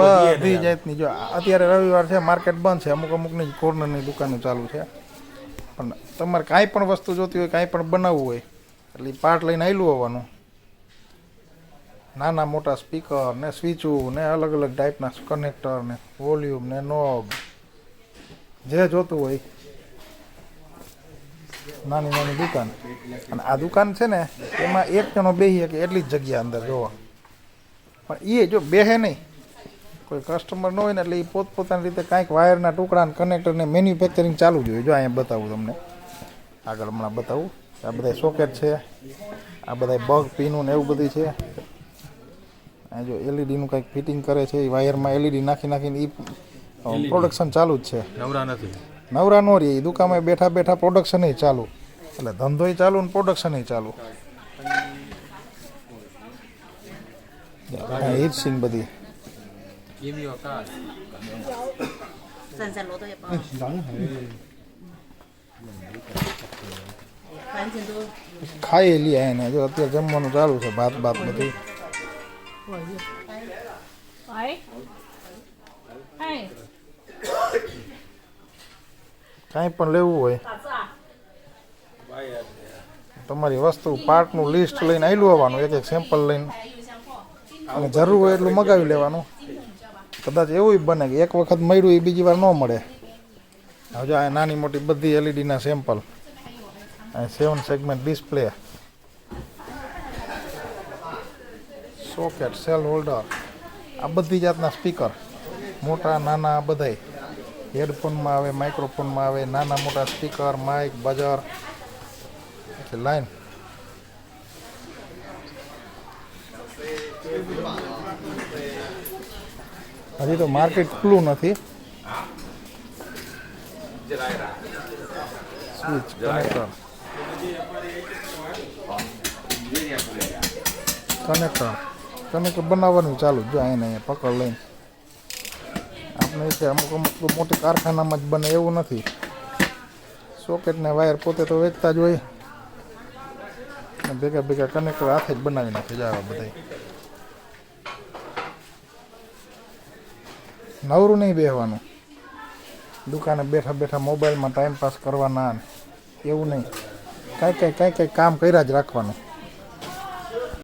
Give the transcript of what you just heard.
બધી જાતની જો અત્યારે રવિવાર છે માર્કેટ બંધ છે અમુક અમુકની કોર્નરની દુકાનો ચાલુ છે. પણ તમારે કાંઈ પણ વસ્તુ જોતી હોય કાંઈ પણ બનાવવું હોય એટલે પાર્ટ લઈને આવેલું હોવાનું. નાના મોટા સ્પીકર ને સ્વિચું ને અલગ અલગ ટાઈપના કનેક્ટર ને વોલ્યુમ ને નોબ જે જોતું હોય નાની નાની દુકાન. અને આ દુકાન છે ને એમાં એક જણો બેસી શકે એટલી જ જગ્યા અંદર જોવા. પણ એ જો બેહે નહીં. કોઈ કસ્ટમર ન હોય ને એટલે એ પોતપોતાની રીતે કાંઈક વાયરના ટુકડા કનેક્ટરને મેન્યુફેક્ચરિંગ ચાલુ જ હોય. જો અહીંયા બતાવું તમને. આગળ હમણાં બતાવું. આ બધા સોકેટ છે. આ બધા બગ પીનું ને એવું બધું છે. આ જો એલઈડીનું કાંઈક ફિટિંગ કરે છે એ વાયરમાં એલઈડી નાખી નાખીને એ પ્રોડક્શન ચાલુ જ છે. નવરા નથી. નવરા નો રહી. દુકાનમાં બેઠા બેઠા પ્રોડક્શન ચાલુ. એટલે ધંધોય ચાલુ ને પ્રોડક્શન ચાલુ. એ જ સિંગ બધી. ખાઈ એને, જો અત્યારે જમવાનું ચાલુ છે, ભાત ભાત બધું. કાંઈ પણ લેવું હોય. તમારી વસ્તુ પાર્ટનું લિસ્ટ લઈને આવેલું આવવાનું એક એક સેમ્પલ લઈને. અને જરૂર હોય એટલું મગાવી લેવાનું. કદાચ એવું બને કે એક વખત મળ્યું એ બીજી વાર ન મળે. હવે આ નાની મોટી બધી એલઈડીના સેમ્પલ આ seven segment display socket cell holder આ બધી જાતના સ્પીકર મોટા, નાના બધાય. હેડફોનમાં આવે માઇક્રોફોનમાં આવે, નાના, મોટા સ્પીકર માઇક બજર લાઈન હજી તો માર્કેટ ખુલ્લું નથી. સ્વિચ કનેક્ટર કનેક્ટર કનેક્ટર બનાવવાનું ચાલુ જ અહીંયા અહીંયા પકડ લઈને. આપણે કે અમુક અમુક તો મોટી કારખાનામાં જ બને એવું નથી. સોકેટ ને વાયર પોતે તો વેચતા જ હોય. ભેગા ભેગા કનેક્ટર હાથે જ બનાવી નાખે જાવા બધા નવરું નહીં બેહવાનું. દુકાને બેઠા બેઠા મોબાઈલમાં ટાઈમ પાસ કરવાના એવું નહીં. કાંઈ કાંઈ કાંઈ કાંઈ કામ કર્યા જ રાખવાનું.